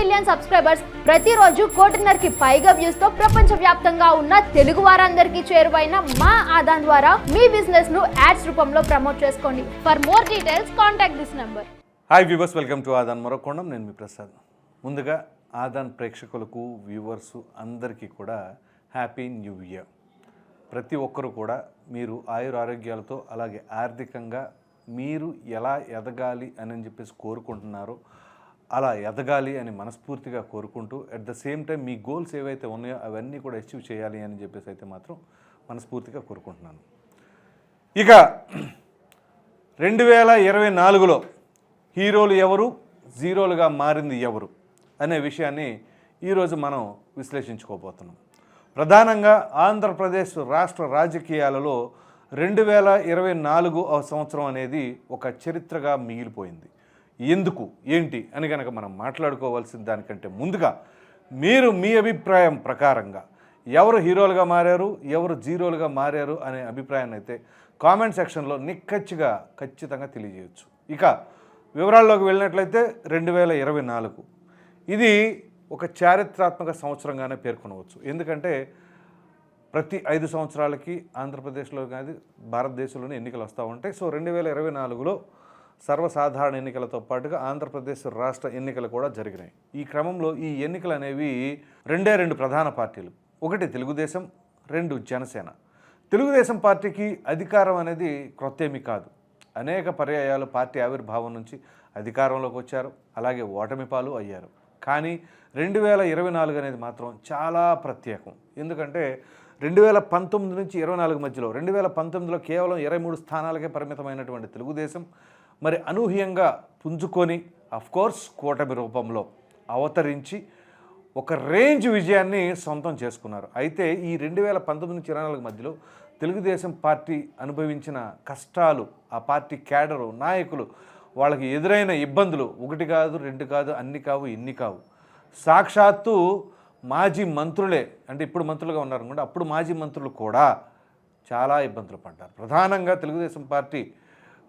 Million subscribers ప్రతిరోజు కోటిన్నరకి పైగా వ్యూస్తో ప్రపంచ వ్యాప్తంగా ఉన్న తెలుగు వారందరికీ చేరువైన మా ఆదాన్ ద్వారా మీ బిజినెస్ను యాడ్స్ రూపంలో ప్రమోట్ చేసుకోండి. For more details contact this number hi viewers welcome to Aadan మరొకొండం నేను మీ ప్రసాద్. ముందుగా ఆదాన్ ప్రేక్షకులకు వ్యూవర్స్ అందరికీ కూడా హ్యాపీ న్యూ ఇయర్ ప్రతి ఒక్కరు కూడా మీరు ఆయుర ఆరోగ్యాలతో అలాగే ఆర్థికంగా మీరు ఎలా ఎదగాలి అని చెప్పేసి కోరుకుంటున్నారో అలా ఎదగాలి అని మనస్ఫూర్తిగా కోరుకుంటూ అట్ ద సేమ్ టైం మీ గోల్స్ ఏవైతే ఉన్నాయో అవన్నీ కూడా అచీవ్ చేయాలి అని చెప్పేసి అయితే మాత్రం మనస్ఫూర్తిగా కోరుకుంటున్నాను. ఇక రెండు వేల ఇరవై నాలుగులో హీరోలు ఎవరు? జీరోలుగా మారింది ఎవరు? అనే విషయాన్ని ఈరోజు మనం విశ్లేషించుకోబోతున్నాం. ప్రధానంగా ఆంధ్రప్రదేశ్ రాష్ట్ర రాజకీయాలలో రెండు వేల ఇరవై నాలుగు సంవత్సరం అనేది ఒక చరిత్రగా మిగిలిపోయింది. ఎందుకు? ఏంటి? అని కనుక మనం మాట్లాడుకోవాల్సిన దానికంటే ముందుగా మీరు మీ అభిప్రాయం ప్రకారంగా ఎవరు హీరోలుగా మారారు ఎవరు జీరోలుగా మారారు అనే అభిప్రాయాన్ని అయితే కామెంట్ సెక్షన్లో నిక్కచ్చిగా ఖచ్చితంగా తెలియజేయచ్చు. ఇక వివరాల్లోకి వెళ్ళినట్లయితే రెండు వేల ఇరవై నాలుగు. ఇది ఒక చారిత్రాత్మక సంవత్సరంగానే పేర్కొనవచ్చు. ఎందుకంటే ప్రతి ఐదు సంవత్సరాలకి ఆంధ్రప్రదేశ్లో కానీ భారతదేశంలోనే ఎన్నికలు వస్తూ ఉంటాయి. సో రెండు వేల ఇరవై నాలుగులో సర్వసాధారణ ఎన్నికలతో పాటుగా ఆంధ్రప్రదేశ్ రాష్ట్ర ఎన్నికలు కూడా జరిగినాయి. ఈ క్రమంలో ఈ ఎన్నికలు అనేవి రెండే రెండు ప్రధాన పార్టీలు. ఒకటి తెలుగుదేశం రెండు జనసేన. తెలుగుదేశం పార్టీకి అధికారం అనేది క్రొత్తేమి కాదు. అనేక పర్యాయాలు పార్టీ ఆవిర్భావం నుంచి అధికారంలోకి వచ్చారు. అలాగే ఓటమి పాలు అయ్యారు. కానీ రెండు వేల ఇరవై నాలుగు అనేది మాత్రం చాలా ప్రత్యేకం. ఎందుకంటే రెండు వేల పంతొమ్మిది నుంచి ఇరవై నాలుగు మధ్యలో రెండు వేల పంతొమ్మిదిలో కేవలం ఇరవై మూడు స్థానాలకే పరిమితమైనటువంటి తెలుగుదేశం మరి అనూహ్యంగా పుంజుకొని కోర్స్ కూటమి రూపంలో అవతరించి ఒక రేంజ్ విజయాన్ని సొంతం చేసుకున్నారు. అయితే ఈ రెండు వేల పంతొమ్మిది నుంచి ఇరవై నాలుగు మధ్యలో తెలుగుదేశం పార్టీ అనుభవించిన కష్టాలు ఆ పార్టీ క్యాడరు నాయకులు వాళ్ళకి ఎదురైన ఇబ్బందులు ఒకటి కాదు రెండు కాదు అన్ని కావు ఇన్ని కావు. సాక్షాత్తు మాజీ మంత్రులే అంటే ఇప్పుడు మంత్రులుగా ఉన్నారు అనుకోండి అప్పుడు మాజీ మంత్రులు కూడా చాలా ఇబ్బందులు పడ్డారు. ప్రధానంగా తెలుగుదేశం పార్టీ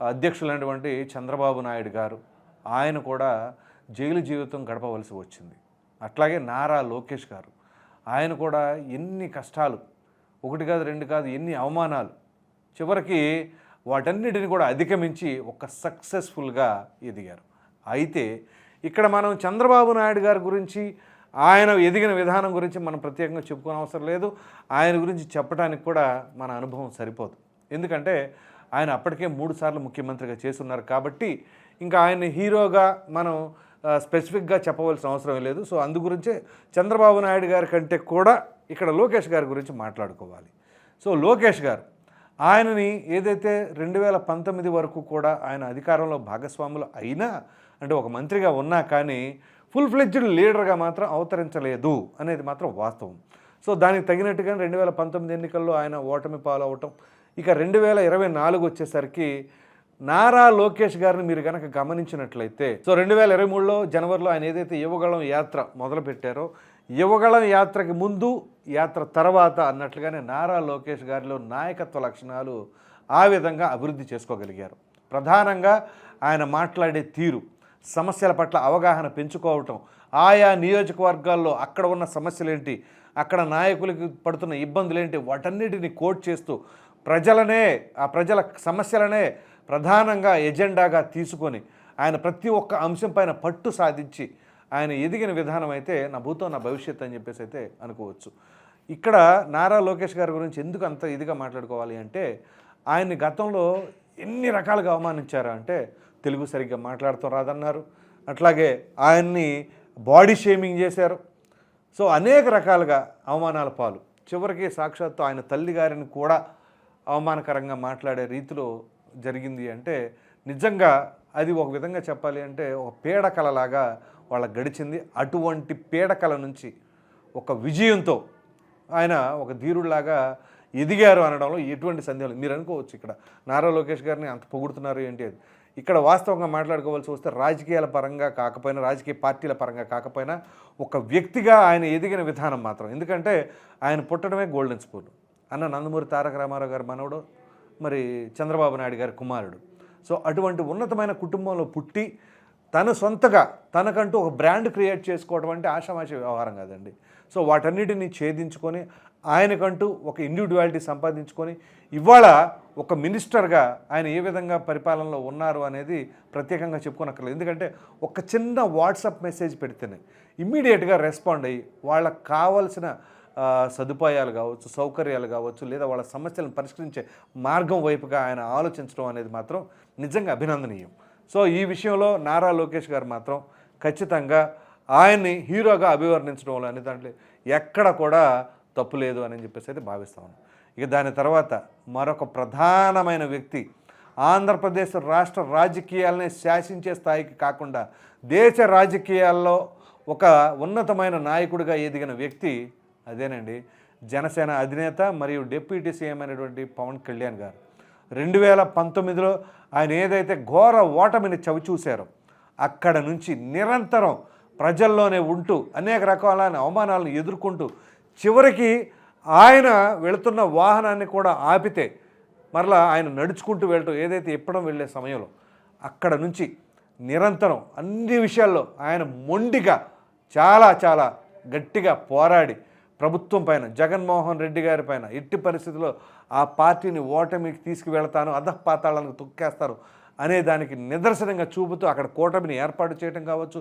అధ్యక్షులైనటువంటి చంద్రబాబు నాయుడు గారు ఆయన కూడా జైలు జీవితం గడపవలసి వచ్చింది. అట్లాగే నారా లోకేష్ గారు ఆయన కూడా ఎన్ని కష్టాలు ఒకటి కాదు రెండు కాదు ఎన్ని అవమానాలు చివరికి వాటన్నిటిని కూడా అధిగమించి ఒక సక్సెస్ఫుల్గా ఎదిగారు. అయితే ఇక్కడ మనం చంద్రబాబు నాయుడు గారి గురించి ఆయన ఎదిగిన విధానం గురించి మనం ప్రత్యేకంగా చెప్పుకోనవసరం లేదు. ఆయన గురించి చెప్పడానికి కూడా మన అనుభవం సరిపోదు. ఎందుకంటే ఆయన అప్పటికే మూడు సార్లు ముఖ్యమంత్రిగా చేస్తున్నారు కాబట్టి ఇంకా ఆయన హీరోగా మనం స్పెసిఫిక్గా చెప్పవలసిన అవసరం లేదు. సో అందు గురించే చంద్రబాబు నాయుడు గారి కంటే కూడా ఇక్కడ లోకేష్ గారి గురించి మాట్లాడుకోవాలి. సో లోకేష్ గారు ఆయనని ఏదైతే రెండు వేల పంతొమ్మిది వరకు కూడా ఆయన అధికారంలో భాగస్వాములు అయినా అంటే ఒక మంత్రిగా ఉన్నా కానీ ఫుల్ ఫ్లెడ్జ్డ్ లీడర్గా మాత్రం అవతరించలేదు అనేది మాత్రం వాస్తవం. సో దానికి తగినట్టుగా రెండు వేల పంతొమ్మిది ఎన్నికల్లో ఆయన ఓటమి పాలవటం ఇక రెండు వేల ఇరవై నాలుగు వచ్చేసరికి నారా లోకేష్ గారిని మీరు కనుక గమనించినట్లయితే సో రెండు వేల ఇరవై మూడులో జనవరిలో ఆయన ఏదైతే యువగళం యాత్ర మొదలుపెట్టారో యువగళం యాత్రకి ముందు యాత్ర తర్వాత అన్నట్లుగానే నారా లోకేష్ గారిలో నాయకత్వ లక్షణాలు ఆ విధంగా అభివృద్ధి చేసుకోగలిగారు. ప్రధానంగా ఆయన మాట్లాడే తీరు సమస్యల పట్ల అవగాహన పెంచుకోవటం ఆయా నియోజకవర్గాల్లో అక్కడ ఉన్న సమస్యలేంటి అక్కడ నాయకులకి పడుతున్న ఇబ్బందులేంటి వాటన్నిటిని కోట్ చేస్తూ ప్రజలనే ఆ ప్రజల సమస్యలనే ప్రధానంగా ఎజెండాగా తీసుకొని ఆయన ప్రతి ఒక్క అంశం పైన పట్టు సాధించి ఆయన ఎదిగిన విధానం అయితే నా భూతం నా భవిష్యత్ అని చెప్పేసి అయితే అనుకోవచ్చు. ఇక్కడ నారా లోకేష్ గారి గురించి ఎందుకు అంత ఇదిగా మాట్లాడుకోవాలి అంటే ఆయన్ని గతంలో ఎన్ని రకాలుగా అవమానించారు అంటే తెలుగు సరిగ్గా మాట్లాడటం రాదన్నారు. అట్లాగే ఆయన్ని బాడీ షేమింగ్ చేశారు. సో అనేక రకాలుగా అవమానాల పాలు. చివరికి సాక్షాత్తు ఆయన తల్లి గారిని కూడా అవమానకరంగా మాట్లాడే రీతిలో జరిగింది అంటే నిజంగా అది ఒక విధంగా చెప్పాలి అంటే ఒక పీడకలలాగా వాళ్ళ గడిచింది. అటువంటి పీడకల నుంచి ఒక విజయంతో ఆయన ఒక ధీరుడిలాగా ఎదిగారు అనడంలో ఎటువంటి సందేహం మీరు అనుకోవచ్చు ఇక్కడ నారా లోకేష్ గారిని అంత పొగుడుతున్నారు ఏంటి అది ఇక్కడ వాస్తవంగా మాట్లాడుకోవాల్సి వస్తే రాజకీయాల పరంగా కాకపోయినా రాజకీయ పార్టీల పరంగా కాకపోయినా ఒక వ్యక్తిగా ఆయన ఎదిగిన విధానం మాత్రం. ఎందుకంటే ఆయన పుట్టడమే గోల్డెన్ స్పూన్ అన్న నందమూరి తారక రామారావు గారి మనవడు మరి చంద్రబాబు నాయుడు గారి కుమారుడు. సో అటువంటి ఉన్నతమైన కుటుంబంలో పుట్టి తను సొంతగా తనకంటూ ఒక బ్రాండ్ క్రియేట్ చేసుకోవడం అంటే ఆషామాషి వ్యవహారం కాదండి. సో వాటన్నిటిని ఛేదించుకొని ఆయనకంటూ ఒక ఇండివిజువాలిటీ సంపాదించుకొని ఇవాళ ఒక మినిస్టర్గా ఆయన ఏ విధంగా పరిపాలనలో ఉన్నారు అనేది ప్రత్యేకంగా చెప్పుకోనక్కర్లేదు. ఎందుకంటే ఒక చిన్న వాట్సాప్ మెసేజ్ పెడితేనే ఇమ్మీడియట్గా రెస్పాండ్ అయ్యి వాళ్ళకి కావాల్సిన సదుపాయాలు కావచ్చు సౌకర్యాలు కావచ్చు లేదా వాళ్ళ సమస్యలను పరిష్కరించే మార్గం వైపుగా ఆయన ఆలోచించడం అనేది మాత్రం నిజంగా అభినందనీయం. సో ఈ విషయంలో నారా లోకేష్ గారు మాత్రం ఖచ్చితంగా ఆయన్ని హీరోగా అభివర్ణించడం అనే దాంట్లో ఎక్కడ కూడా తప్పు లేదు అని చెప్పేసి అయితే భావిస్తాను ఇక దాని తర్వాత మరొక ప్రధానమైన వ్యక్తి ఆంధ్రప్రదేశ్ రాష్ట్ర రాజకీయాలని శాసించే స్థాయికి కాకుండా దేశ రాజకీయాల్లో ఒక ఉన్నతమైన నాయకుడిగా ఎదిగిన వ్యక్తి అదేనండి. జనసేన అధినేత మరియు డిప్యూటీ సీఎం అయినటువంటి పవన్ కళ్యాణ్ గారు. రెండు వేల పంతొమ్మిదిలో ఆయన ఏదైతే ఘోర ఓటమిని చవిచూశారో అక్కడ నుంచి నిరంతరం ప్రజల్లోనే ఉంటూ అనేక రకాలైన అవమానాలను ఎదుర్కొంటూ చివరికి ఆయన వెళుతున్న వాహనాన్ని కూడా ఆపితే మరలా ఆయన నడుచుకుంటూ వెళ్ళటం ఏదైతే ఇప్పడం వెళ్ళే సమయంలో అక్కడ నుంచి నిరంతరం అన్ని విషయాల్లో ఆయన మొండిగా చాలా చాలా గట్టిగా పోరాడి ప్రభుత్వం పైన జగన్మోహన్ రెడ్డి గారి పైన ఎట్టి పరిస్థితుల్లో ఆ పార్టీని ఓటమికి తీసుకువెళ్తాను అధపాతాళానికి తొక్కేస్తారు అనే దానికి నిదర్శనంగా చూపుతూ అక్కడ కూటమిని ఏర్పాటు చేయడం కావచ్చు.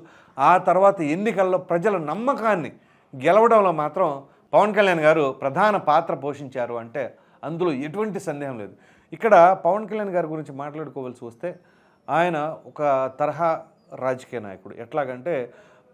ఆ తర్వాత ఎన్నికల్లో ప్రజల నమ్మకాన్ని గెలవడంలో మాత్రం పవన్ కళ్యాణ్ గారు ప్రధాన పాత్ర పోషించారు అంటే అందులో ఎటువంటి సందేహం లేదు. ఇక్కడ పవన్ కళ్యాణ్ గారి గురించి మాట్లాడుకోవాల్సి వస్తే ఆయన ఒక తరహా రాజకీయ నాయకుడు. ఎట్లాగంటే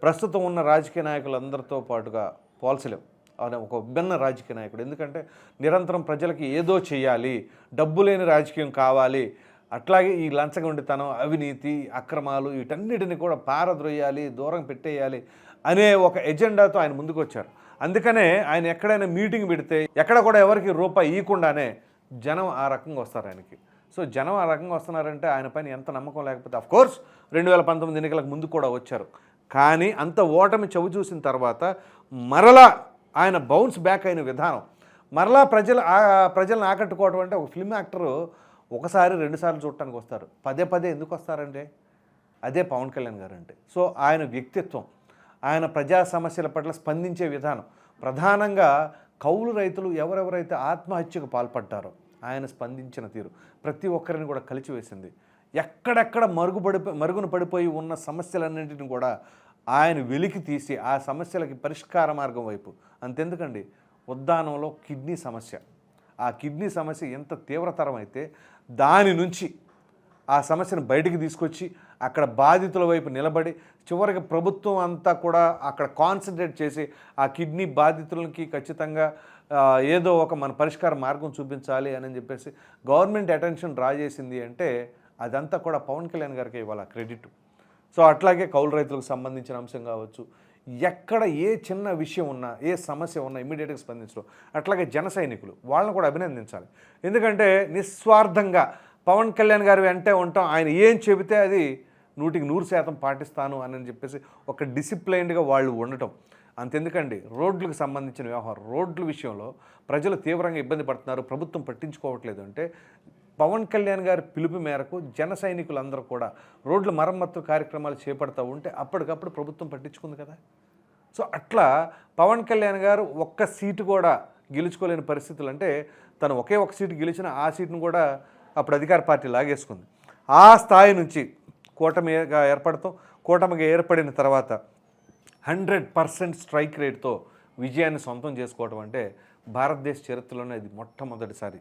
ప్రస్తుతం ఉన్న రాజకీయ నాయకులందరితో పాటుగా పోల్చలేం ఒక భిన్న రాజకీయ నాయకుడు. ఎందుకంటే నిరంతరం ప్రజలకి ఏదో చేయాలి డబ్బు లేని రాజకీయం కావాలి అట్లాగే ఈ లంచగొండితనం అవినీతి అక్రమాలు వీటన్నిటిని కూడా పారద్రోయాలి దూరం పెట్టేయాలి అనే ఒక ఎజెండాతో ఆయన ముందుకు వచ్చారు అందుకనే ఆయన ఎక్కడైనా మీటింగ్ పెడితే ఎక్కడ కూడా ఎవరికి రూపాయి ఇవ్వకుండానే జనం ఆ రకంగా వస్తారు ఆయనకి. సో జనం ఆ రకంగా వస్తున్నారంటే ఆయన పైన ఎంత నమ్మకం లేకపోతే అఫ్ కోర్స్ రెండు వేల పంతొమ్మిది ఎన్నికలకు ముందు కూడా వచ్చారు. కానీ అంత ఓటమి చవి చూసిన తర్వాత మరలా ఆయన బౌన్స్ బ్యాక్ అయిన విధానం. మరలా ప్రజలు ప్రజలను ఆకట్టుకోవడం అంటే ఒక ఫిల్మ్ యాక్టరు ఒకసారి రెండుసార్లు చూడటానికి వస్తారు. పదే పదే ఎందుకు వస్తారంటే అదే పవన్ కళ్యాణ్ గారు అంటే సో ఆయన వ్యక్తిత్వం ఆయన ప్రజా సమస్యల పట్ల స్పందించే విధానం ప్రధానంగా కౌలు రైతులు ఎవరెవరైతే ఆత్మహత్యకు పాల్పడ్డారో ఆయన స్పందించిన తీరు ప్రతి ఒక్కరిని కూడా కలిచివేసింది. ఎక్కడెక్కడ మరుగుపడి మరుగున పడిపోయి ఉన్న సమస్యలన్నింటిని కూడా ఆయన వెలికి తీసి ఆ సమస్యలకి పరిష్కార మార్గం వైపు. అంతెందుకండి? ఉద్దానంలో కిడ్నీ సమస్య. ఆ కిడ్నీ సమస్య ఎంత తీవ్రతరం అయితే దాని నుంచి ఆ సమస్యను బయటికి తీసుకొచ్చి అక్కడ బాధితుల వైపు నిలబడి చివరికి ప్రభుత్వం అంతా కూడా అక్కడ కాన్సన్ట్రేట్ చేసి ఆ కిడ్నీ బాధితులకి ఖచ్చితంగా ఏదో ఒక మన పరిష్కార మార్గం చూపించాలి అని చెప్పేసి గవర్నమెంట్ అటెన్షన్ డ్రా చేసింది అంటే అదంతా కూడా పవన్ కళ్యాణ్ గారికి ఇవాళ క్రెడిట్? సో అట్లాగే కౌలు రైతులకు సంబంధించిన అంశం కావచ్చు. ఎక్కడ ఏ చిన్న విషయం ఉన్నా ఏ సమస్య ఉన్నా ఇమీడియట్గా స్పందించడం. అట్లాగే జన సైనికులు వాళ్ళని కూడా అభినందించాలి. ఎందుకంటే నిస్వార్థంగా పవన్ కళ్యాణ్ గారు వెంటే ఉంటాం ఆయన ఏం చెబితే అది నూటికి నూరు శాతం పాటిస్తాను అని చెప్పేసి ఒక డిసిప్లైన్డ్గా వాళ్ళు ఉండటం. అంతెందుకండి రోడ్లకు సంబంధించిన వ్యవహారం రోడ్ల విషయంలో ప్రజలు తీవ్రంగా ఇబ్బంది పడుతున్నారు ప్రభుత్వం పట్టించుకోవట్లేదు అంటే పవన్ కళ్యాణ్ గారి పిలుపు మేరకు జన సైనికులందరూ కూడా రోడ్ల మరమ్మత్తు కార్యక్రమాలు చేపడతా ఉంటే అప్పటికప్పుడు ప్రభుత్వం పట్టించుకుంది కదా. సో అట్లా పవన్ కళ్యాణ్ గారు ఒక్క సీటు కూడా గెలుచుకోలేని పరిస్థితులు అంటే తను ఒకే ఒక సీటు గెలిచిన ఆ సీటును కూడా అప్పుడు అధికార పార్టీ లాగేసుకుంది. ఆ స్థాయి నుంచి కూటమిగా ఏర్పడతాం కూటమిగా ఏర్పడిన తర్వాత హండ్రెడ్ పర్సెంట్ స్ట్రైక్ రేట్తో విజయాన్ని సొంతం చేసుకోవడం అంటే భారతదేశ చరిత్రలోనే అది మొట్టమొదటిసారి.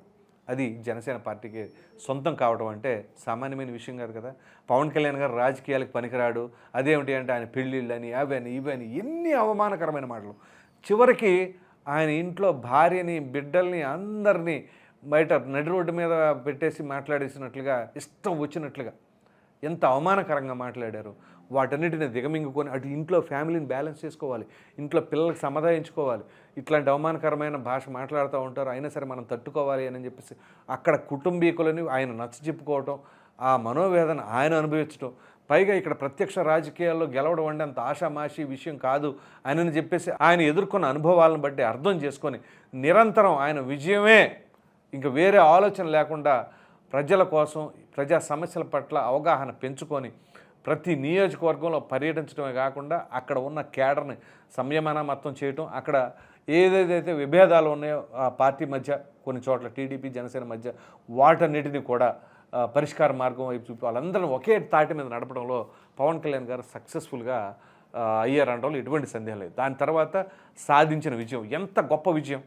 అది జనసేన పార్టీకి సొంతం కావడం అంటే సామాన్యమైన విషయం కాదు కదా. పవన్ కళ్యాణ్ గారు రాజకీయాలకు పనికిరాడు. అదేమిటి అంటే ఆయన పెళ్ళిళ్ళని అవని ఇవని ఎన్ని అవమానకరమైన మాటలు. చివరికి ఆయన ఇంట్లో భార్యని బిడ్డల్ని అందరినీ బయట నడి రోడ్డు మీద పెట్టేసి మాట్లాడేసినట్లుగా ఇష్టం వచ్చినట్లుగా ఎంత అవమానకరంగా మాట్లాడారు. వాటన్నిటిని దిగమింగుకొని అటు ఇంట్లో ఫ్యామిలీని బ్యాలెన్స్ చేసుకోవాలి. ఇంట్లో పిల్లలకు సమాధానించుకోవాలి ఇట్లాంటి అవమానకరమైన భాష మాట్లాడుతూ ఉంటారు. అయినా సరే మనం తట్టుకోవాలి అని చెప్పేసి అక్కడ కుటుంబీకులని ఆయన నచ్చ చెప్పుకోవటం ఆ మనోవేదన ఆయన అనుభవించడం పైగా ఇక్కడ ప్రత్యక్ష రాజకీయాల్లో గెలవడం అంటే అంత ఆషామాషి విషయం కాదు అని చెప్పేసి ఆయన ఎదుర్కొన్న అనుభవాలను బట్టి అర్థం చేసుకొని నిరంతరం ఆయన విజయమే. ఇంకా వేరే ఆలోచన లేకుండా ప్రజల కోసం ప్రజా సమస్యల పట్ల అవగాహన పెంచుకొని ప్రతి నియోజకవర్గంలో పర్యటించడమే కాకుండా అక్కడ ఉన్న కేడర్ని సంయమనమత్తం చేయటం అక్కడ ఏదేదైతే విభేదాలు ఉన్నాయో ఆ పార్టీ మధ్య కొన్ని చోట్ల టీడీపీ జనసేన మధ్య వాటన్నిటిని కూడా పరిష్కార మార్గం వైపు చూపి వాళ్ళందరినీ ఒకే తాటి మీద నడపడంలో పవన్ కళ్యాణ్ గారు సక్సెస్ఫుల్గా అయ్యారు అయ్యారనడంలో ఎటువంటి సందేహం లేదు. దాని తర్వాత సాధించిన విజయం. ఎంత గొప్ప విజయం!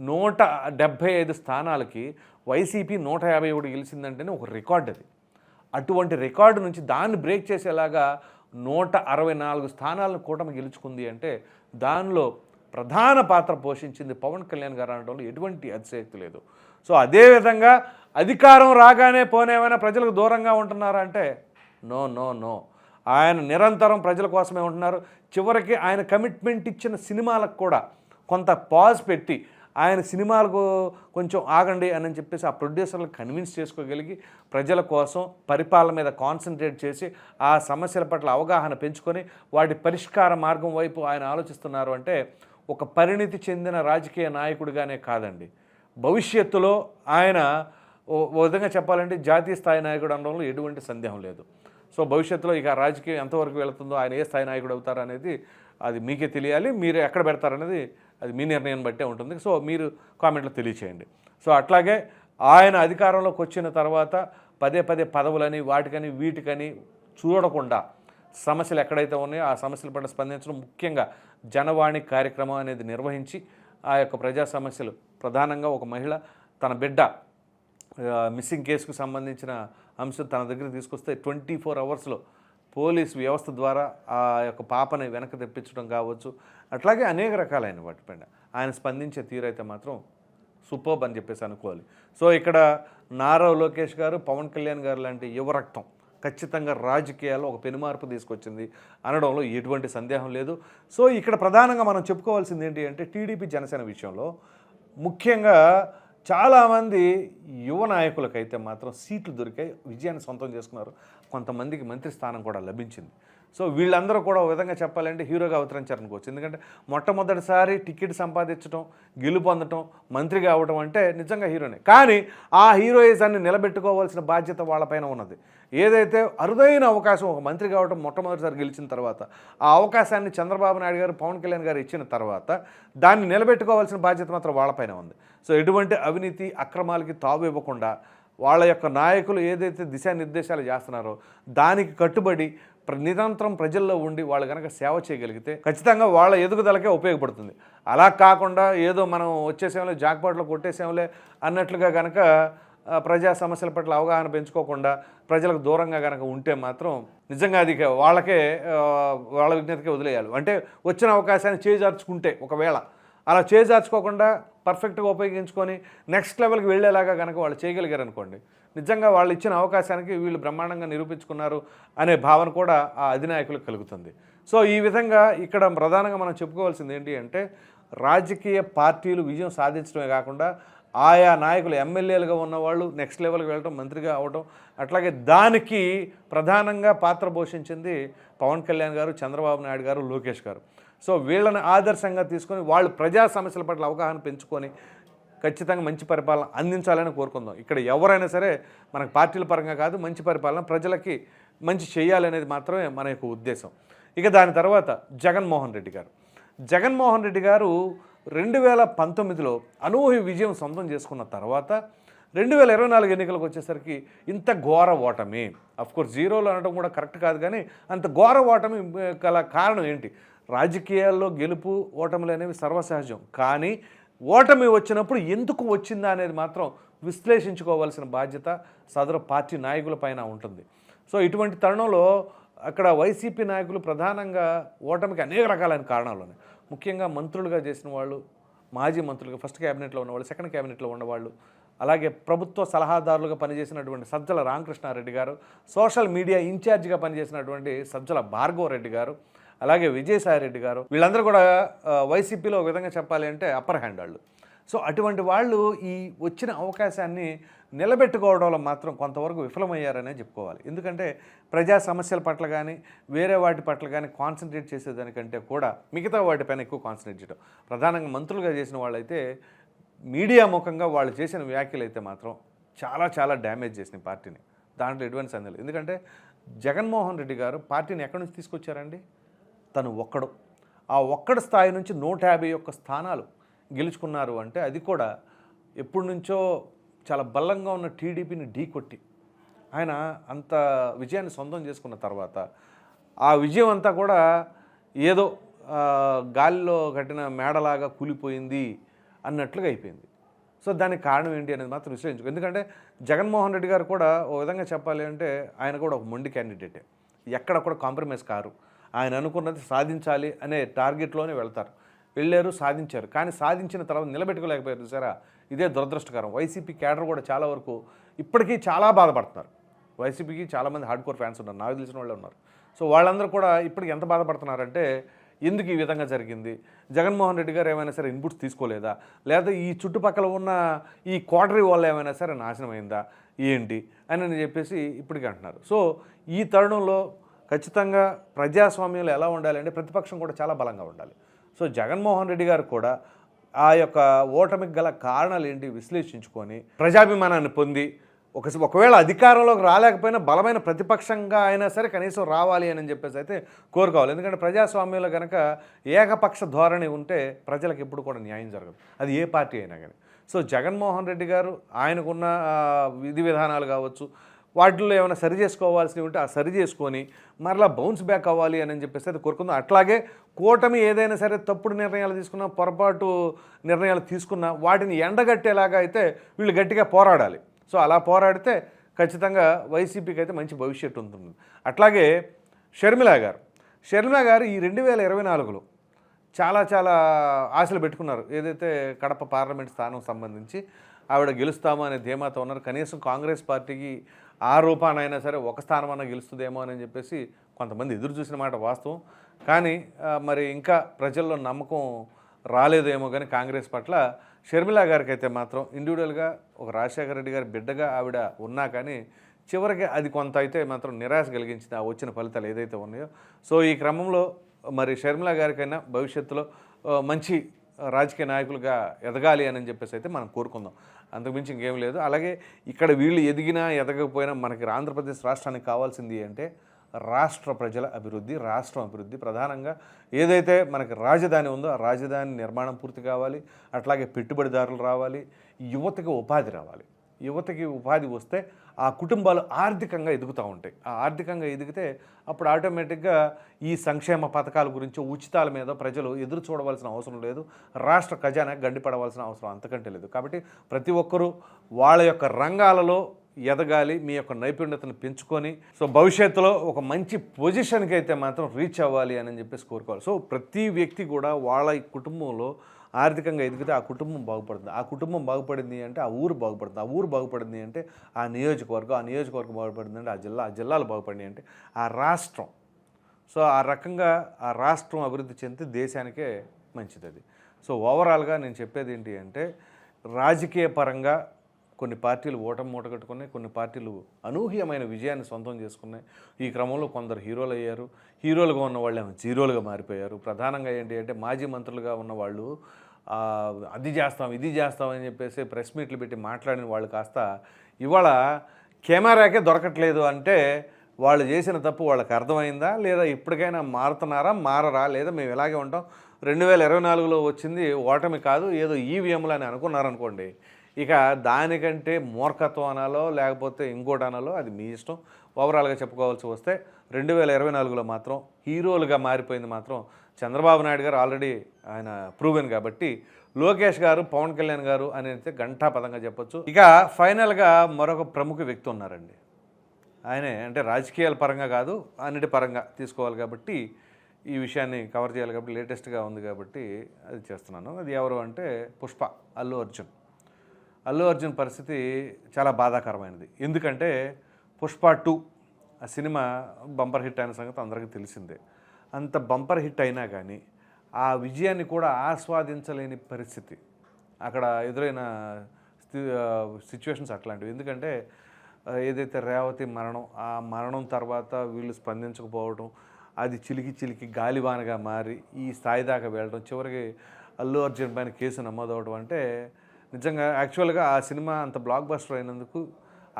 నూట డెబ్భై ఐదు స్థానాలకి వైసీపీ నూట యాభై ఒకటి గెలిచిందంటేనే ఒక రికార్డ్ అది. అటువంటి రికార్డు నుంచి దాన్ని బ్రేక్ చేసేలాగా నూట అరవై నాలుగు స్థానాలను కూటమి గెలుచుకుంది అంటే దానిలో ప్రధాన పాత్ర పోషించింది పవన్ కళ్యాణ్ గారు అనడంలో ఎటువంటి అతిశయక్తి లేదు. సో అదేవిధంగా అధికారం రాగానే పోనేమైనా ప్రజలకు దూరంగా ఉంటున్నారా అంటే నో నో నో. ఆయన నిరంతరం ప్రజల కోసమే ఉంటున్నారు. చివరికి ఆయన కమిట్మెంట్ ఇచ్చిన సినిమాలకు కూడా కొంత పాజ్ పెట్టి ఆయన సినిమాలకు కొంచెం ఆగండి అని చెప్పేసి ఆ ప్రొడ్యూసర్లకు కన్విన్స్ చేసుకోగలిగి ప్రజల కోసం పరిపాలన మీద కాన్సన్ట్రేట్ చేసి ఆ సమస్యల పట్ల అవగాహన పెంచుకొని వాటి పరిష్కార మార్గం వైపు ఆయన ఆలోచిస్తున్నారు అంటే ఒక పరిణితి చెందిన రాజకీయ నాయకుడిగానే కాదండి. భవిష్యత్తులో ఆయన ఓ విధంగా చెప్పాలంటే జాతీయ స్థాయి నాయకుడు అనడంలో ఎటువంటి సందేహం లేదు. సో భవిష్యత్తులో ఇక రాజకీయం ఎంతవరకు వెళుతుందో ఆయన ఏ స్థాయి నాయకుడు అవుతారనేది అది మీకే తెలియాలి. మీరు ఎక్కడ పెడతారనేది అది మీ నిర్ణయం బట్టే ఉంటుంది. సో మీరు కామెంట్లో తెలియచేయండి. సో అట్లాగే ఆయన అధికారంలోకి వచ్చిన తర్వాత పదే పదే పదవులని వాటికని వీటికని చూడకుండా సమస్యలు ఎక్కడైతే ఉన్నాయో ఆ సమస్యల పట్ల స్పందించడం ముఖ్యంగా జనవాణి కార్యక్రమం అనేది నిర్వహించి ఆ యొక్క ప్రజా సమస్యలు. ప్రధానంగా ఒక మహిళ తన బిడ్డ మిస్సింగ్ కేసుకు సంబంధించిన అంశం తన దగ్గర తీసుకొస్తే ట్వంటీ ఫోర్ అవర్స్లో పోలీస్ వ్యవస్థ ద్వారా ఆ యొక్క పాపని వెనక తెప్పించడం కావచ్చు. అట్లాగే అనేక రకాలైన వాటిపైన ఆయన స్పందించే తీరైతే మాత్రం సూపర్బ్ అని చెప్పేసి అనుకోవాలి. సో ఇక్కడ నారా లోకేష్ గారు పవన్ కళ్యాణ్ గారు లాంటి యువరక్తం ఖచ్చితంగా రాజకీయాల్లో ఒక పెనుమార్పు తీసుకొచ్చింది అనడంలో ఎటువంటి సందేహం లేదు. సో ఇక్కడ ప్రధానంగా మనం చెప్పుకోవాల్సింది ఏంటి అంటే టీడీపీ జనసేన విషయంలో ముఖ్యంగా చాలామంది యువ నాయకులకైతే మాత్రం సీట్లు దొరికాయి విజయాన్ని సొంతం చేసుకున్నారు. కొంతమందికి మంత్రి స్థానం కూడా లభించింది. సో వీళ్ళందరూ కూడా ఒక విధంగా చెప్పాలంటే హీరోగా అవతరించారనుకోవచ్చు ఎందుకంటే మొట్టమొదటిసారి టికెట్ సంపాదించడం గెలుపొందటం మంత్రిగా కావడం అంటే నిజంగా హీరోనే. కానీ ఆ హీరోయిజాన్ని నిలబెట్టుకోవాల్సిన బాధ్యత వాళ్ళపైన ఉన్నది. ఏదైతే అరుదైన అవకాశం ఒక మంత్రి కావడం మొట్టమొదటిసారి గెలిచిన తర్వాత ఆ అవకాశాన్ని చంద్రబాబు నాయుడు గారు పవన్ కళ్యాణ్ గారు ఇచ్చిన తర్వాత దాన్ని నిలబెట్టుకోవాల్సిన బాధ్యత మాత్రం వాళ్ళపైన ఉంది. సో ఎటువంటి అవినీతి అక్రమాలకి తావు ఇవ్వకుండా వాళ్ళ యొక్క నాయకులు ఏదైతే దిశానిర్దేశాలు చేస్తున్నారో దానికి కట్టుబడి ప్ర- నిరంతరం ప్రజల్లో ఉండి వాళ్ళు కనుక సేవ చేయగలిగితే ఖచ్చితంగా వాళ్ళ ఎదుగుదలకే ఉపయోగపడుతుంది. అలా కాకుండా ఏదో మనం వచ్చేసేమలే జాక్పాట్లో కొట్టేసేమలే అన్నట్లుగా కనుక ప్రజా సమస్యల పట్ల అవగాహన పెంచుకోకుండా ప్రజలకు దూరంగా కనుక ఉంటే మాత్రం నిజంగా అది వాళ్ళకే వాళ్ళ విజ్ఞతకే వదిలేయాలి. అంటే వచ్చిన అవకాశాన్ని చేజార్చుకుంటే ఒకవేళ అలా చేజార్చుకోకుండా పర్ఫెక్ట్గా ఉపయోగించుకొని నెక్స్ట్ లెవెల్కి వెళ్ళేలాగా కనుక వాళ్ళు చేయగలిగారు అనుకోండి నిజంగా వాళ్ళు ఇచ్చిన అవకాశానికి వీళ్ళు బ్రహ్మాండంగా నిరూపించుకున్నారు అనే భావన కూడా ఆ అధినాయకులకు కలుగుతుంది. సో ఈ విధంగా ఇక్కడ ప్రధానంగా మనం చెప్పుకోవాల్సింది ఏంటి అంటే రాజకీయ పార్టీలు విజయం సాధించడమే కాకుండా ఆయా నాయకులు ఎమ్మెల్యేలుగా ఉన్నవాళ్ళు నెక్స్ట్ లెవెల్కి వెళ్ళడం మంత్రిగా అవడం అట్లాగే దానికి ప్రధానంగా పాత్ర పోషించింది పవన్ కళ్యాణ్ గారు చంద్రబాబు నాయుడు గారు లోకేష్ గారు. సో వీళ్ళని ఆదర్శంగా తీసుకొని వాళ్ళు ప్రజా సమస్యల పట్ల అవగాహన పెంచుకొని ఖచ్చితంగా మంచి పరిపాలన అందించాలని కోరుకుందాం. ఇక్కడ ఎవరైనా సరే మనకు పార్టీల పరంగా కాదు మంచి పరిపాలన ప్రజలకి మంచి చేయాలనేది మాత్రమే మన యొక్క ఉద్దేశం. ఇక దాని తర్వాత జగన్మోహన్ రెడ్డి గారు. జగన్మోహన్ రెడ్డి గారు రెండు వేల పంతొమ్మిదిలో అనూహ్య విజయం సొంతం చేసుకున్న తర్వాత రెండు వేల ఇరవై నాలుగు ఎన్నికలకు వచ్చేసరికి ఇంత ఘోర ఓటమి. అఫ్కోర్స్ జీరోలో అనడం కూడా కరెక్ట్ కాదు కానీ అంత ఘోర ఓటమి గల కారణం ఏంటి? రాజకీయాల్లో గెలుపు ఓటములు అనేవి సర్వసహజం. కానీ ఓటమి వచ్చినప్పుడు ఎందుకు వచ్చిందా అనేది మాత్రం విశ్లేషించుకోవాల్సిన బాధ్యత సదరు పార్టీ నాయకుల పైన ఉంటుంది. సో ఇటువంటి తరుణంలో అక్కడ వైసీపీ నాయకులు ప్రధానంగా ఓటమికి అనేక రకాలైన కారణాలు ఉన్నాయి. ముఖ్యంగా మంత్రులుగా చేసిన వాళ్ళు మాజీ మంత్రులుగా ఫస్ట్ క్యాబినెట్లో ఉన్నవాళ్ళు సెకండ్ క్యాబినెట్లో ఉన్నవాళ్ళు అలాగే ప్రభుత్వ సలహాదారులుగా పనిచేసినటువంటి సజ్జల రామకృష్ణారెడ్డి గారు సోషల్ మీడియా ఇన్ఛార్జిగా పనిచేసినటువంటి సజ్జల భార్గవరెడ్డి గారు అలాగే విజయసాయిరెడ్డి గారు వీళ్ళందరూ కూడా వైసీపీలో ఒక విధంగా చెప్పాలి అంటే అప్పర్ హ్యాండ్ వాళ్ళు. సో అటువంటి వాళ్ళు ఈ వచ్చిన అవకాశాన్ని నిలబెట్టుకోవడంలో మాత్రం కొంతవరకు విఫలమయ్యారనే చెప్పుకోవాలి. ఎందుకంటే ప్రజా సమస్యల పట్ల కానీ వేరే వాటి పట్ల కానీ కాన్సన్ట్రేట్ చేసేదానికంటే కూడా మిగతా వాటిపైన ఎక్కువ కాన్సన్ట్రేట్ చేయడం ప్రధానంగా మంత్రులుగా చేసిన వాళ్ళైతే మీడియా ముఖంగా వాళ్ళు చేసిన వ్యాఖ్యలు అయితే మాత్రం చాలా చాలా డ్యామేజ్ చేసినాయి పార్టీని. దాంట్లో ఎటువంటి సందేహం ఎందుకంటే జగన్మోహన్ రెడ్డి గారు పార్టీని ఎక్కడి నుంచి తీసుకొచ్చారండి? తను ఒక్కడు. ఆ ఒక్కడి స్థాయి నుంచి నూట యాభై ఒక్క స్థానాలు గెలుచుకున్నారు అంటే అది కూడా ఎప్పటి నుంచో చాలా బలంగా ఉన్న టీడీపీని ఢీకొట్టి ఆయన అంత విజయాన్ని సొంతం చేసుకున్న తర్వాత ఆ విజయం అంతా కూడా ఏదో గాలిలో కట్టిన మేడలాగా కూలిపోయింది అన్నట్లుగా అయిపోయింది. సో దానికి కారణం ఏంటి అనేది మాత్రం విశ్లేషించు ఎందుకంటే జగన్మోహన్ రెడ్డి గారు కూడా ఓ విధంగా చెప్పాలి అంటే ఆయన కూడా ఒక మొండి క్యాండిడేటే. ఎక్కడ కూడా కాంప్రమైజ్ కారు. ఆయన అనుకున్నది సాధించాలి అనే టార్గెట్లోనే వెళ్తారు. వెళ్ళారు సాధించారు. కానీ సాధించిన తర్వాత నిలబెట్టుకోలేకపోయారు చూసారా? ఇదే దురదృష్టకరం. వైసీపీ క్యాడర్ కూడా చాలా వరకు ఇప్పటికీ చాలా బాధపడుతున్నారు. వైసీపీకి చాలామంది హార్డ్ కోర్ ఫ్యాన్స్ ఉన్నారు. నాకు తెలిసిన వాళ్ళే ఉన్నారు. సో వాళ్ళందరూ కూడా ఇప్పటికి ఎంత బాధపడుతున్నారంటే ఎందుకు ఈ విధంగా జరిగింది? జగన్మోహన్ రెడ్డి గారు ఏమైనా సరే ఇన్పుట్స్ తీసుకోలేదా? లేదా ఈ చుట్టుపక్కల ఉన్న ఈ క్వార్టరీ వాళ్ళు ఏమైనా సరే నాశనం అయిందా ఏంటి? అని అని చెప్పేసి ఇప్పటికీ అంటున్నారు. సో ఈ తరుణంలో ఖచ్చితంగా ప్రజాస్వామ్యంలో ఎలా ఉండాలి అంటే ప్రతిపక్షం కూడా చాలా బలంగా ఉండాలి. సో జగన్మోహన్ రెడ్డి గారు కూడా ఆ యొక్క ఓటమికి గల కారణాలు ఏంటి విశ్లేషించుకొని ప్రజాభిమానాన్ని పొంది ఒక ఒకవేళ అధికారంలోకి రాలేకపోయినా బలమైన ప్రతిపక్షంగా అయినా సరే కనీసం రావాలి అని చెప్పేసి అయితే కోరుకోవాలి. ఎందుకంటే ప్రజాస్వామ్యంలో కనుక ఏకపక్ష ధోరణి ఉంటే ప్రజలకు ఎప్పుడు కూడా న్యాయం జరగదు. అది ఏ పార్టీ అయినా కానీ. సో జగన్మోహన్ రెడ్డి గారు ఆయనకున్న విధి విధానాలు కావచ్చు వాటిల్లో ఏమైనా సరి చేసుకోవాల్సినవి ఉంటే ఆ సరి చేసుకొని మరలా బౌన్స్ బ్యాక్ అవ్వాలి అని చెప్పేసి అది కోరుకుందాం. అట్లాగే కూటమి ఏదైనా సరే తప్పుడు నిర్ణయాలు తీసుకున్నా పొరపాటు నిర్ణయాలు తీసుకున్నా వాటిని ఎండగట్టేలాగా అయితే వీళ్ళు గట్టిగా పోరాడాలి. సో అలా పోరాడితే ఖచ్చితంగా వైసీపీకి అయితే మంచి భవిష్యత్తు ఉంటుంది. అట్లాగే షర్మిల గారు షర్మిల గారు ఈ రెండు వేల ఇరవై నాలుగులో చాలా చాలా ఆశలు పెట్టుకున్నారు. ఏదైతే కడప పార్లమెంట్ స్థానం సంబంధించి ఆవిడ గెలుస్తామో అనే ధీమాతో ఉన్నారు. కనీసం కాంగ్రెస్ పార్టీకి ఆ రూపానైనా సరే ఒక స్థానం అన్న గెలుస్తుందేమో అని చెప్పేసి కొంతమంది ఎదురు చూసిన మాట వాస్తవం. కానీ మరి ఇంకా ప్రజల్లో నమ్మకం రాలేదేమో కానీ కాంగ్రెస్ పట్ల షర్మిలా గారికి అయితే మాత్రం ఇండివిజువల్గా ఒక రాజశేఖర రెడ్డి గారి బిడ్డగా ఆవిడ ఉన్నా కానీ చివరికి అది కొంత అయితే మాత్రం నిరాశ కలిగించింది. ఆ వచ్చిన ఫలితాలు ఏదైతే ఉన్నాయో. సో ఈ క్రమంలో మరి షర్మిలా గారికైనా భవిష్యత్తులో మంచి రాజకీయ నాయకులుగా ఎదగాలి అని చెప్పేసి అయితే మనం కోరుకుందాం. అంతకుమించి ఇంకేం లేదు. అలాగే ఇక్కడ వీళ్ళు ఎదిగినా ఎదగకపోయినా మనకి ఆంధ్రప్రదేశ్ రాష్ట్రానికి కావాల్సింది అంటే రాష్ట్ర ప్రజల అభివృద్ధి రాష్ట్రం అభివృద్ధి. ప్రధానంగా ఏదైతే మనకి రాజధాని ఉందో ఆ రాజధాని నిర్మాణం పూర్తి కావాలి. అట్లాగే పెట్టుబడిదారులు రావాలి. యువతకి ఉపాధి రావాలి. యువతకి ఉపాధి వస్తే ఆ కుటుంబాలు ఆర్థికంగా ఎదుగుతూ ఉంటాయి. ఆ ఆర్థికంగా ఎదిగితే అప్పుడు ఆటోమేటిక్గా ఈ సంక్షేమ పథకాల గురించి ఉచితాల మీద ప్రజలు ఎదురు చూడవలసిన అవసరం లేదు. రాష్ట్ర ఖజానా గండిపడవలసిన అవసరం అంతకంటే లేదు. కాబట్టి ప్రతి ఒక్కరూ వాళ్ళ యొక్క రంగాలలో ఎదగాలి మీ యొక్క నైపుణ్యతను పెంచుకొని సో భవిష్యత్తులో ఒక మంచి పొజిషన్కి అయితే మాత్రం రీచ్ అవ్వాలి అని చెప్పేసి కోరుకోవాలి. సో ప్రతి వ్యక్తి కూడా వాళ్ళ కుటుంబంలో ఆర్థికంగా ఎదిగితే ఆ కుటుంబం బాగుపడుతుంది. ఆ కుటుంబం బాగుపడింది అంటే ఆ ఊరు బాగుపడుతుంది. ఆ ఊరు బాగుపడింది అంటే ఆ నియోజకవర్గం ఆ నియోజకవర్గం బాగుపడింది అంటే ఆ జిల్లా ఆ జిల్లాలు బాగుపడినాయి అంటే ఆ రాష్ట్రం. సో ఆ రకంగా ఆ రాష్ట్రం అభివృద్ధి చెందితే దేశానికే మంచిది అది సో ఓవరాల్గా నేను చెప్పేది ఏంటి అంటే రాజకీయ పరంగా కొన్ని పార్టీలు ఓటం మూటగట్టుకున్నాయి కొన్ని పార్టీలు అనూహ్యమైన విజయాన్ని సొంతం చేసుకున్నాయి. ఈ క్రమంలో కొందరు హీరోలు అయ్యారు. హీరోలుగా ఉన్న వాళ్ళు ఏమో జీరోలుగా మారిపోయారు. ప్రధానంగా ఏంటి అంటే మాజీ మంత్రులుగా ఉన్న వాళ్ళు అది చేస్తాం ఇది చేస్తాం అని చెప్పేసి ప్రెస్ మీట్లు పెట్టి మాట్లాడిన వాళ్ళు కాస్త ఇవాళ కెమెరాకే దొరకట్లేదు అంటే వాళ్ళు చేసిన తప్పు వాళ్ళకి అర్థమైందా? లేదా ఇప్పటికైనా మారుతున్నారా? మారరా? లేదా మేము ఇలాగే ఉంటాం. రెండు వేల ఇరవై నాలుగులో వచ్చింది ఓటమి కాదు ఏదో ఈవీఎంలు అని అనుకున్నారనుకోండి ఇక దానికంటే మూర్ఖత్వం అనాలో లేకపోతే ఇంకోటి అనాలో అది మీ ఇష్టం. ఓవరాల్గా చెప్పుకోవాల్సి వస్తే రెండు వేల ఇరవై నాలుగులో మాత్రం హీరోలుగా మారిపోయింది మాత్రం చంద్రబాబు నాయుడు గారు ఆల్రెడీ ఆయన ప్రూవెన్ కాబట్టి లోకేష్ గారు పవన్ కళ్యాణ్ గారు అనేది గంటా పదంగా చెప్పొచ్చు. ఇక ఫైనల్గా మరొక ప్రముఖ వ్యక్తి ఉన్నారండి. ఆయనే అంటే రాజకీయాల పరంగా కాదు అన్నిటి పరంగా తీసుకోవాలి కాబట్టి ఈ విషయాన్ని కవర్ చేయాలి కాబట్టి లేటెస్ట్గా ఉంది కాబట్టి అది చేస్తున్నాను. అది ఎవరు అంటే పుష్ప అల్లు అర్జున్. అల్లు అర్జున్ పరిస్థితి చాలా బాధాకరమైనది. ఎందుకంటే పుష్ప టూ ఆ సినిమా బంపర్ హిట్ అయిన సంగతి అందరికీ తెలిసిందే. అంత బంపర్ హిట్ అయినా కానీ ఆ విజయాన్ని కూడా ఆస్వాదించలేని పరిస్థితి. అక్కడ ఎదురైన సిచ్యువేషన్స్ అట్లాంటివి. ఎందుకంటే ఏదైతే రేవతి మరణం ఆ మరణం తర్వాత వీళ్ళు స్పందించకపోవడం అది చిలికి చిలికి గాలివానగా మారి ఈ స్థాయి దాకా వెళ్ళడం చివరికి అల్లు అర్జున్ పైన కేసు నమోదవడం అంటే నిజంగా యాక్చువల్గా ఆ సినిమా అంత బ్లాక్ బస్టర్ అయినందుకు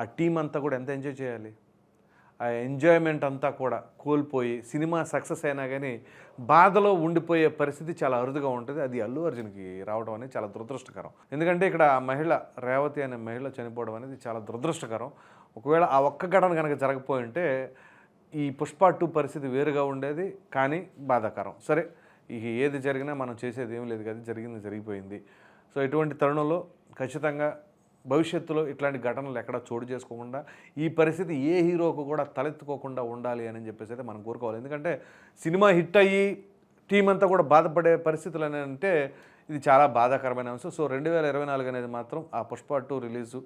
ఆ టీం అంతా కూడా ఎంత ఎంజాయ్ చేయాలి? ఆ ఎంజాయ్మెంట్ అంతా కూడా కోల్పోయి సినిమా సక్సెస్ అయినా కానీ బాధలో ఉండిపోయే పరిస్థితి చాలా అరుదుగా ఉంటుంది. అది అల్లు అర్జున్కి రావడం అనేది చాలా దురదృష్టకరం. ఎందుకంటే ఇక్కడ ఆ మహిళ రేవతి అనే మహిళ చనిపోవడం అనేది చాలా దురదృష్టకరం. ఒకవేళ ఆ ఒక్క ఘటన కనుక జరగపోయి ఉంటే ఈ పుష్ప టూ పరిస్థితి వేరుగా ఉండేది కానీ బాధాకరం. సరే ఇక ఏది జరిగినా మనం చేసేది ఏం లేదు కదా జరిగింది జరిగిపోయింది. సో ఇటువంటి తరుణంలో ఖచ్చితంగా భవిష్యత్తులో ఇట్లాంటి ఘటనలు ఎక్కడ చోటు చేసుకోకుండా ఈ పరిస్థితి ఏ హీరోకు కూడా తలెత్తుకోకుండా ఉండాలి అని చెప్పేసి అయితే మనం కోరుకోవాలి. ఎందుకంటే సినిమా హిట్ అయ్యి టీం అంతా కూడా బాధపడే పరిస్థితులు అని అంటే ఇది చాలా బాధాకరమైన అంశం. సో రెండు వేల ఇరవై నాలుగు అనేది మాత్రం ఆ పుష్ప టూ రిలీజు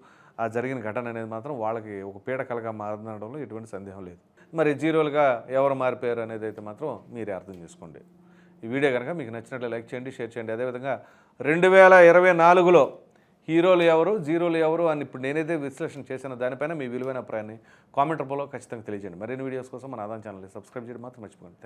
ఆ జరిగిన ఘటన అనేది మాత్రం వాళ్ళకి ఒక పీడకలుగా మారడంలో ఎటువంటి సందేహం లేదు. మరి జీరోలుగా ఎవరు మారిపోయారు అనేది అయితే మాత్రం మీరే అర్థం చేసుకోండి. ఈ వీడియో కనుక మీకు నచ్చినట్లు లైక్ చేయండి షేర్ చేయండి. అదేవిధంగా రెండు వేల ఇరవై నాలుగులో హీరోలు ఎవరు జీరోలు ఎవరు అని ఇప్పుడు నేనైతే విశ్లేషణ చేసిన దానిపైన మీ విలువైన అభిప్రాయాన్ని కామెంట్ రూపంలో ఖచ్చితంగా తెలియజేయండి. మరిన్ని వీడియోస్ కోసం మన ఆదాన్ ఛానల్ని సబ్స్క్రైబ్ చేయడం మాత్రం మర్చిపోండి